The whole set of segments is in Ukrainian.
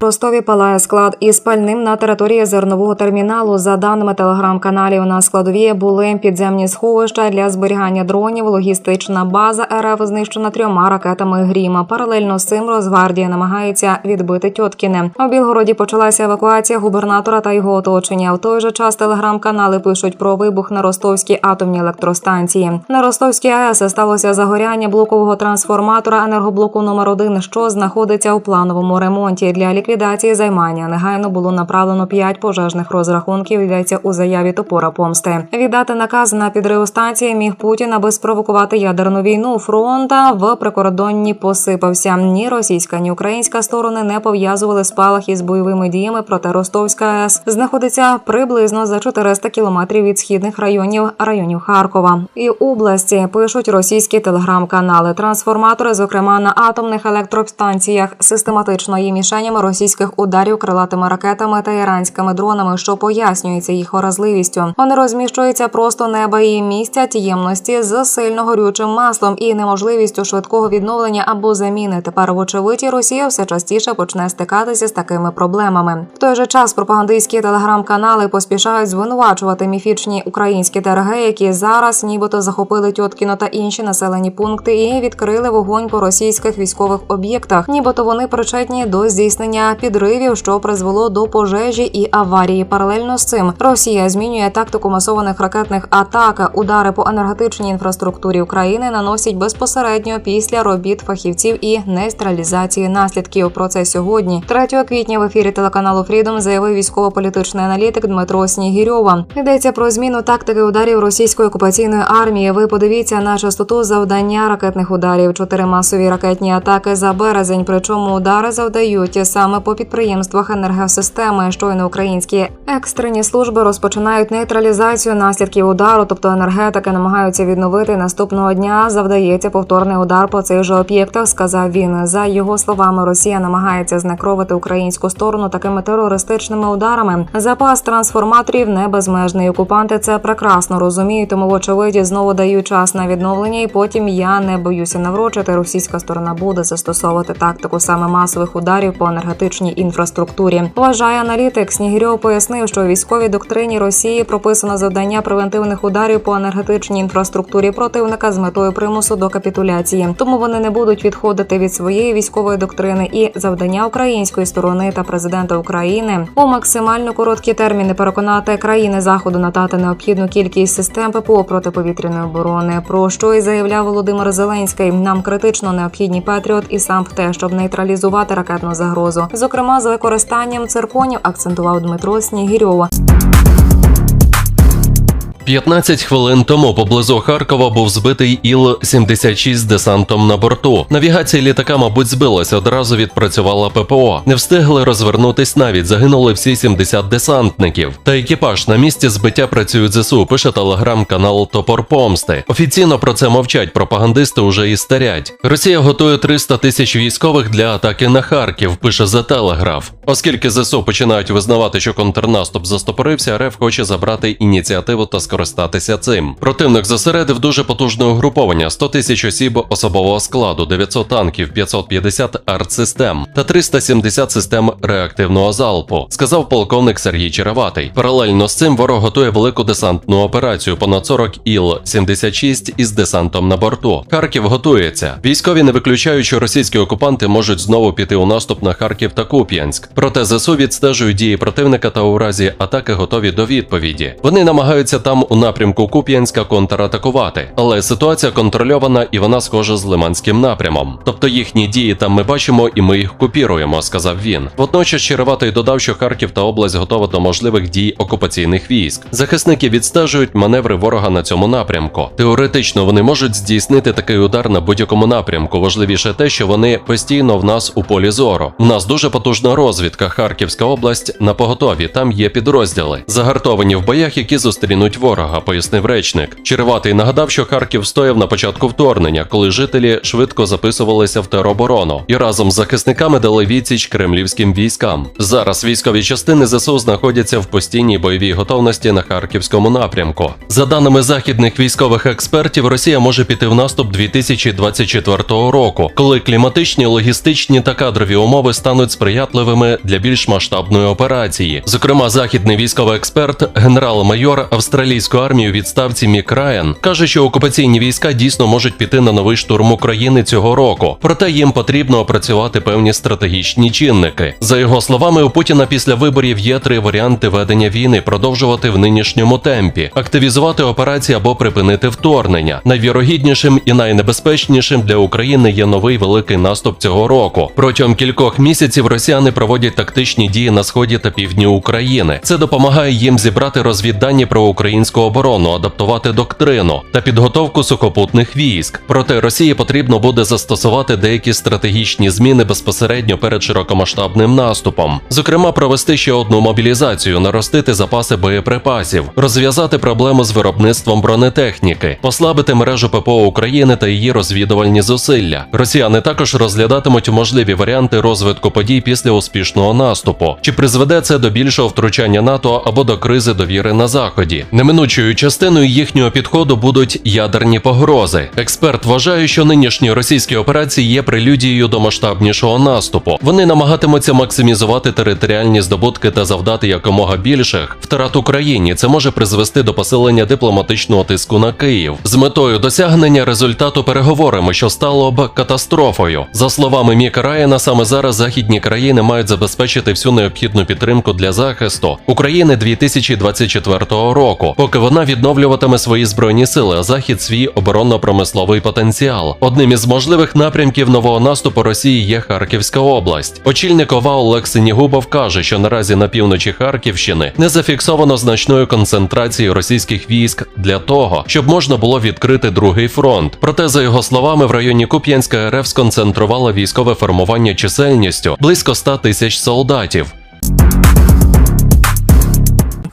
Ростові палає склад із пальним на території зернового терміналу. За даними телеграм-каналів, на складові були підземні сховища для зберігання дронів. Логістична база РФ знищена трьома ракетами Гріма. Паралельно з цим Росгвардія намагається відбити Тьоткіне. У Білгороді почалася евакуація губернатора та його оточення. В той же час телеграм-канали пишуть про вибух на ростовській атомній електростанції. На Ростовській АЕС сталося загоряння блокового трансформатора енергоблоку номер 1 що знаходиться у плановому ремонті. Для ліквідації займання негайно було направлено п'ять пожежних розрахунків. Йдеться у заяві топора помсти. Віддати наказ на підрив станції міг Путін, аби спровокувати ядерну війну. Фронта в прикордонні посипався. Ні російська, ні українська сторони не пов'язували спалахи з бойовими діями. Проте Ростовська АЕС знаходиться приблизно за 400 кілометрів від східних районів районів Харкова і області. Пишуть російські телеграм-канали. Трансформатори, зокрема на атомних електростанціях, систематично є мішенями російських ударів крилатими ракетами та іранськими дронами, що пояснюється їх вразливістю. Вони розміщуються просто неба і місця тіємності з сильно горючим маслом і неможливістю швидкого відновлення або заміни. Тепер, вочевидь, Росія все частіше почне стикатися з такими проблемами. В той же час пропагандистські телеграм-канали поспішають звинувачувати міфічні українські ТРГ, які зараз нібито захопили Тьоткіно та інші населені пункти і відкрили вогонь по російських військових об'єктах. Нібито вони причетні до здійснення підривів, що призвело до пожежі і аварії. Паралельно з цим Росія змінює тактику масованих ракетних атак. Удари по енергетичній інфраструктурі України наносять безпосередньо після робіт фахівців і нейтралізації наслідків. Про це сьогодні, 3 квітня, в ефірі телеканалу Фрідом заявив військово-політичний аналітик Дмитро Снігірьова. Йдеться про зміну тактики ударів російської окупаційної армії. Ви подивіться на частоту завдання ракетних ударів. Чотири масові ракетні атаки за березень. Причому удари завдають саме по підприємствах енергосистеми. Щойно українські екстрені служби розпочинають нейтралізацію наслідків удару, тобто енергетики намагаються відновити наступного дня. Завдається повторний удар по цих же об'єктах. Сказав він. За його словами, Росія намагається знекровити українську сторону такими терористичними ударами. Запас трансформаторів не безмежний. Окупанти це прекрасно розуміють, тому вочевидь знову дають час на відновлення. І потім я не боюся наврочити. Російська сторона буде застосовувати тактику саме масових ударів по енергетичній інфраструктурі. Вважає аналітик Снігирьов пояснив, що у військовій доктрині Росії прописано завдання превентивних ударів по енергетичній інфраструктурі противника з метою примусу до капітуляції. Тому вони не будуть відходити від своєї військової доктрини і завдання української сторони та президента України у максимально короткі терміни переконати країни заходу надати необхідну кількість систем ППО протиповітряної оборони. Про що і заявляв Володимир Зеленський. Нам критично необхідні Петріот і сам те, щоб нейтралізувати ракетну загрозу, зокрема з використанням цирконів, акцентував Дмитро Снігірьова. 15 хвилин тому поблизу Харкова був збитий Іл-76 з десантом на борту. Навігація літака, мабуть, збилася, одразу відпрацювала ППО. Не встигли розвернутись навіть, загинули всі 70 десантників. Та екіпаж на місці збиття працюють ЗСУ, пише телеграм-канал Топор Помсти. Офіційно про це мовчать, пропагандисти уже і старять. Росія готує 300 тисяч військових для атаки на Харків, пише The Telegraph. Оскільки ЗСУ починають визнавати, що контрнаступ застопорився, РФ хоче забрати ініціативу та скористатися цим. Противник зосередив дуже потужне угруповання: 100 тисяч осіб особового складу, 900 танків, 550 артсистем та 370 систем реактивного залпу, сказав полковник Сергій Череватий. Паралельно з цим ворог готує велику десантну операцію. Понад 40 іл-76 із десантом на борту. Харків готується. Військові не виключають, що російські окупанти можуть знову піти у наступ на Харків та Куп'янськ. Проте ЗСУ відстежують дії противника та у разі атаки готові до відповіді. Вони намагаються там у напрямку Куп'янська контратакувати, але ситуація контрольована і вона схожа з Лиманським напрямом. Тобто їхні дії там ми бачимо і ми їх купіруємо, сказав він. Водночас Череватий додав, що Харків та область готова до можливих дій окупаційних військ. Захисники відстежують маневри ворога на цьому напрямку. Теоретично вони можуть здійснити такий удар на будь-якому напрямку. Важливіше те, що вони постійно в нас у полі зору. У нас дуже потужна розвідка. Харківська область на поготові. Там є підрозділи, загартовані в боях, які зустрінуть ворога, пояснив речник. Череватий нагадав, що Харків стояв на початку вторгнення, коли жителі швидко записувалися в тероборону і разом з захисниками дали відсіч кремлівським військам. Зараз військові частини ЗСУ знаходяться в постійній бойовій готовності на харківському напрямку. За даними західних військових експертів, Росія може піти в наступ 2024 року, коли кліматичні, логістичні та кадрові умови стануть сприятливими Для більш масштабної операції. Зокрема, західний військовий експерт, генерал-майор австралійської армії у відставці Мік Райан каже, що окупаційні війська дійсно можуть піти на новий штурм України цього року. Проте їм потрібно опрацювати певні стратегічні чинники. За його словами, у Путіна після виборів є три варіанти ведення війни: продовжувати в нинішньому темпі, активізувати операції або припинити вторгнення. Найвірогіднішим і найнебезпечнішим для України є новий великий наступ цього року. Протягом кількох місяців росіяни проводять тактичні дії на сході та півдні України. Це допомагає їм зібрати розвіддані про українську оборону, адаптувати доктрину та підготовку сухопутних військ. Проте Росії потрібно буде застосувати деякі стратегічні зміни безпосередньо перед широкомасштабним наступом, зокрема, провести ще одну мобілізацію, наростити запаси боєприпасів, розв'язати проблему з виробництвом бронетехніки, послабити мережу ППО України та її розвідувальні зусилля. Росіяни також розглядатимуть можливі варіанти розвитку подій після успішного наступу. Чи призведе це до більшого втручання НАТО або до кризи довіри на заході? Неминучою частиною їхнього підходу будуть ядерні погрози. Експерт вважає, що нинішні російські операції є прелюдією до масштабнішого наступу. Вони намагатимуться максимізувати територіальні здобутки та завдати якомога більших втрат Україні. Це може призвести до посилення дипломатичного тиску на Київ з метою досягнення результату переговорами, що стало б катастрофою. За словами Міка Райана, саме зараз західні країни мають забезпечити всю необхідну підтримку для захисту України 2024 року, поки вона відновлюватиме свої збройні сили, а захід свій оборонно-промисловий потенціал. Одним із можливих напрямків нового наступу Росії є Харківська область. Очільник ОВА Олег Синігубов каже, що наразі на півночі Харківщини не зафіксовано значної концентрації російських військ для того, щоб можна було відкрити другий фронт. Проте, за його словами, в районі Куп'янська РФ сконцентрувала військове формування чисельністю близько 100 тисяч солдатів.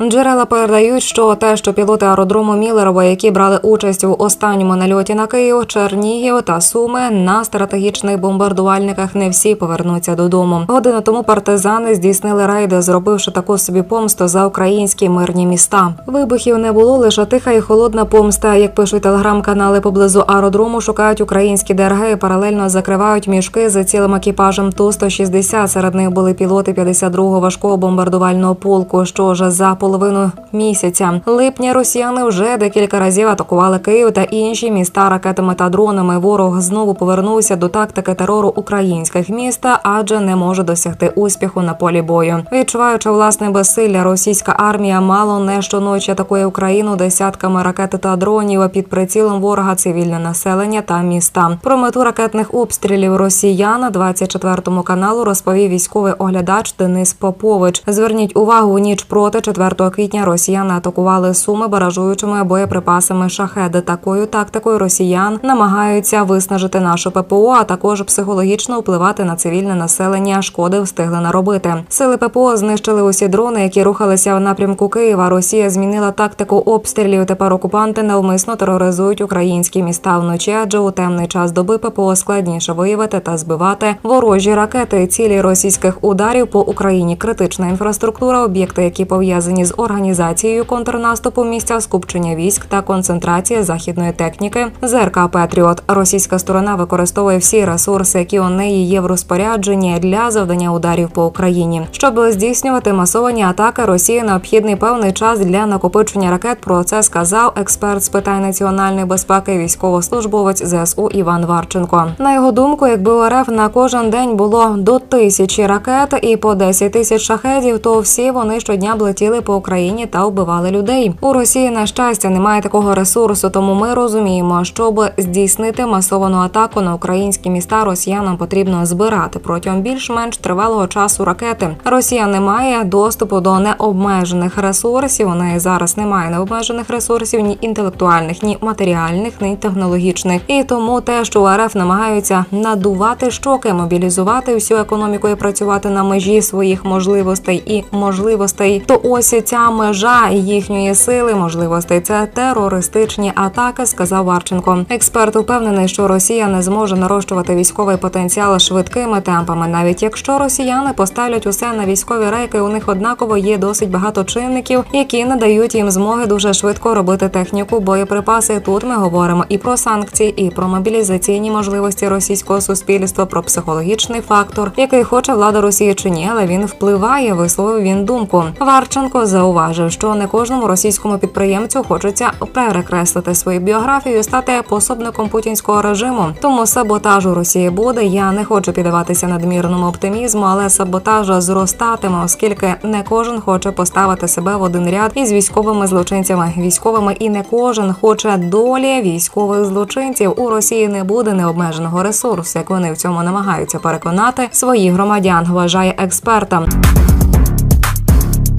Джерела передають, що те, що пілоти аеродрому Мілерова, які брали участь у останньому нальоті на Київ, Чернігів та Суми на стратегічних бомбардувальниках, не всі повернуться додому. Годину тому партизани здійснили рейди, зробивши таку собі помсту за українські мирні міста. Вибухів не було лише тиха і холодна помста. Як пишуть телеграм-канали поблизу аеродрому, шукають українські ДРГ і паралельно закривають мішки за цілим екіпажем Ту-160. Серед них були пілоти 52-го важкого бомбардувального полку, що вже за половину місяця липня росіяни вже декілька разів атакували Київ та інші міста ракетами та дронами. Ворог знову повернувся до тактики терору українських міст, адже не може досягти успіху на полі бою. Відчуваючи власне безсилля, російська армія мало не щоночі атакує Україну десятками ракет та дронів під прицілом ворога цивільне населення та міста. Про мету ракетних обстрілів росіян 24 каналу розповів військовий оглядач Денис Попович. Зверніть увагу ніч проти 4 квітня росіяни атакували суми баражуючими боєприпасами шахеди. Такою тактикою росіян намагаються виснажити нашу ППО, а також психологічно впливати на цивільне населення. Шкоди встигли наробити. Сили ППО знищили усі дрони, які рухалися в напрямку Києва. Росія змінила тактику обстрілів. Тепер окупанти навмисно тероризують українські міста вночі, адже у темний час доби ППО складніше виявити та збивати ворожі ракети. Цілі російських ударів по Україні критична інфраструктура, об'єкти, які пов'язані з організацією контрнаступу, місця скупчення військ та концентрація західної техніки. ЗРК Петріот. Російська сторона використовує всі ресурси, які у неї є в розпорядженні для завдання ударів по Україні. Щоб здійснювати масовані атаки, Росії необхідний певний час для накопичення ракет. Про це сказав експерт з питань національної безпеки, військовослужбовець ЗСУ Іван Варченко. На його думку, якби у РФ на кожен день було до тисячі ракет і по 10 тисяч шахедів, то всі вони щодня б летіли по Україні та вбивали людей. У Росії на щастя немає такого ресурсу, тому ми розуміємо, щоб здійснити масовану атаку на українські міста, росіянам потрібно збирати протягом більш-менш тривалого часу ракети. Росія не має доступу до необмежених ресурсів. У неї зараз немає необмежених ресурсів ні інтелектуальних, ні матеріальних, ні технологічних. І тому те, що РФ намагаються надувати щоки, мобілізувати всю економіку і працювати на межі своїх можливостей і можливостей, то ось ця вся межа їхньої сили, можливостей це терористичні атаки, сказав Варченко. Експерт упевнений, що Росія не зможе нарощувати військовий потенціал швидкими темпами, навіть якщо росіяни поставлять усе на військові рейки, у них однаково є досить багато чинників, які не дають їм змоги дуже швидко робити техніку, боєприпаси. Тут ми говоримо і про санкції, і про мобілізаційні можливості російського суспільства, про психологічний фактор, який хоче влада Росії чи ні, але він впливає. Висловив він думку. Варченко зауважив, що не кожному російському підприємцю хочеться перекреслити свою біографію, стати пособником путінського режиму. Тому саботажу Росії буде. Я не хочу піддаватися надмірному оптимізму, але саботаж зростатиме, оскільки не кожен хоче поставити себе в один ряд із військовими злочинцями. Військовими і не кожен хоче долі військових злочинців. У Росії не буде необмеженого ресурсу, як вони в цьому намагаються переконати своїх громадян. Вважає експерта.